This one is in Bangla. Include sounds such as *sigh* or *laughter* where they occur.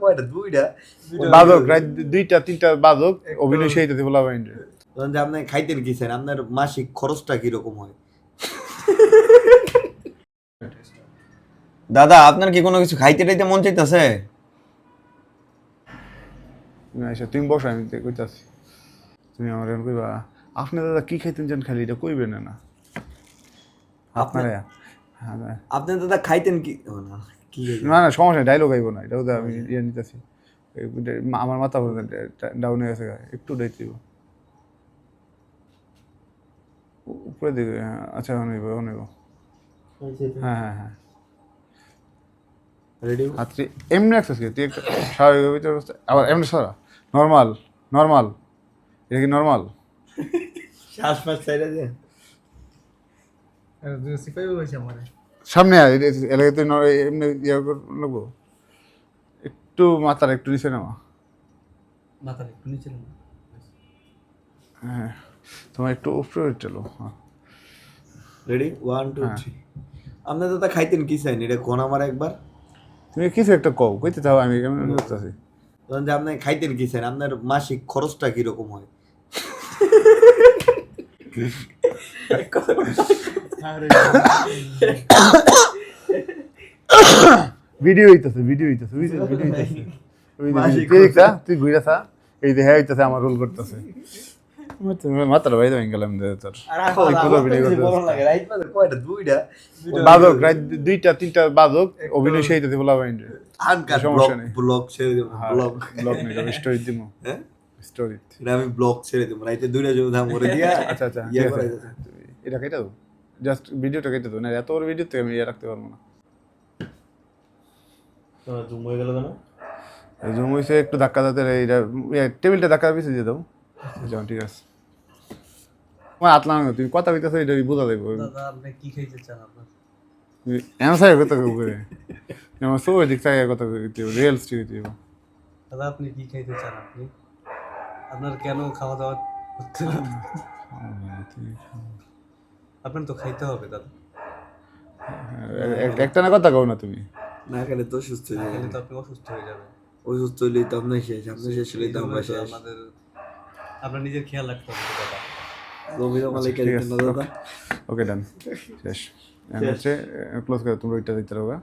কয়টা? দুইটা? বাদক রাত দুইটা তিনটা বাদক অভিনয় সেই তাতে বলা বাইন ধরেন আপনি খাইতেন কি স্যার? আপনার মাসিক খরচটা কীরকম হয়? দাদা আপনার কি কোনো কিছু খাইতে টাইতে মন চাইতেছে? আচ্ছা তুমি বসো আমি কইতাছি। তুমি আমার এখন কইবা আপনি দাদা কি খাইতেন জান খালি এটা কইবেন না না? আপনারা হ্যাঁ। আপনি দাদা খাইতেন কি? না, কি না না সমস্যা নেই ডায়লগ আইব না এটাও তো আমি ইয়ে নিতেছি। আমার মাথা ডাউন হয়ে গেছে একটু ডাইতে দিব উপরে দিকে হ্যাঁ, আচ্ছা অনেক অনেক হ্যাঁ হ্যাঁ হ্যাঁ রেডি এমনি তুই একটা স্বাভাবিক অবস্থা আবার এমনি সরা। নর্মাল নর্মাল এটা কি নর্মাল শ্বাস ফাস চাইলে যে সিপাই হয়েছে আমার। সামনে নর- এমনি ইয়ে নেব একটু মাথার একটু নিচে নেওয়া মাথার একটু নিচে। হ্যাঁ তোমার একটু উপরে চলো হ্যাঁ। Ready one two. থ্রি আপনি দাদা খাইতেন কি চাইন এটা কোন আমার একবার? তুমি কিছু একটা কও কইতে থাও আমি এমনি করতেছি ধরেন যে আপনি খাইতেন কি চাইন আপনার মাসিক খরচটা কীরকম হয়? *laughs* ভিডিও হইতেছে ভিডিও হইতেছে বুঝলি ভিডিও হইতেছে। তুই দেখছা? তুই ঘুরে থা এই দেখা হইতেছে আমার রোল করতেছে। মাত্র গেলাম তোর। দুইটা? বাদক রাত দুইটা তিনটা বাদক অভিনয় সেই বলা সমস্যা ব্লগ নেই। ব্লগ ছেড়ে দেবো ব্লগ। ব্লগ নেই স্টোরি *laughs* হ্যাঁ? স্টোরি এটা আমি ব্লগ ছেড়ে দেবো রাইতে দুইটা যদি দাম করে *laughs* দিয়া আচ্ছা আচ্ছা। এটা কেটে জাস্ট ভিডিওটা কেটে দাও না এত বড় ভিডিও তো আমি ইয়ে রাখতে পারব না। জুম হয়ে গেল কেন? জুম হয়েছে একটু ধাক্কা দাতে এইটা ইয়ে, টেবিলটা ধাক্কা পিছিয়ে দিয়ে দাও। যাও ঠিক আছে। তোমার হাত লাগানো তুমি কথা কইতেছো এটা বোঝা দাদা আপনি কি খাইতে চান আপনার? অ্যান্সার কথা করে আমার সব দিক থেকে কথা কইতে রিয়েল স্টোরি দিব দাদা আপনি কি খাইতে চান আপনি? আপনার কেন খাওয়া দাওয়া হচ্ছে না? আপনার তো খাইতে হবে দাদা। একটা না কথা কও না তুমি। না খেলে তো সুস্থ হয়ে খেলে যাবে। তো আপনি অসুস্থ হয়ে যাবেন। অসুস্থ হলেই তো আপনার শেষ আপনার শেষ হলেই তো আমরা শেষ। আমাদের আপনার নিজের খেয়াল রাখতে হবে দাদা। রবি মালিকের আছে দাদা। ওকে ডান। শেষ। হচ্ছে ক্লোজ করে তোমরা ওইটা দিতে পারবা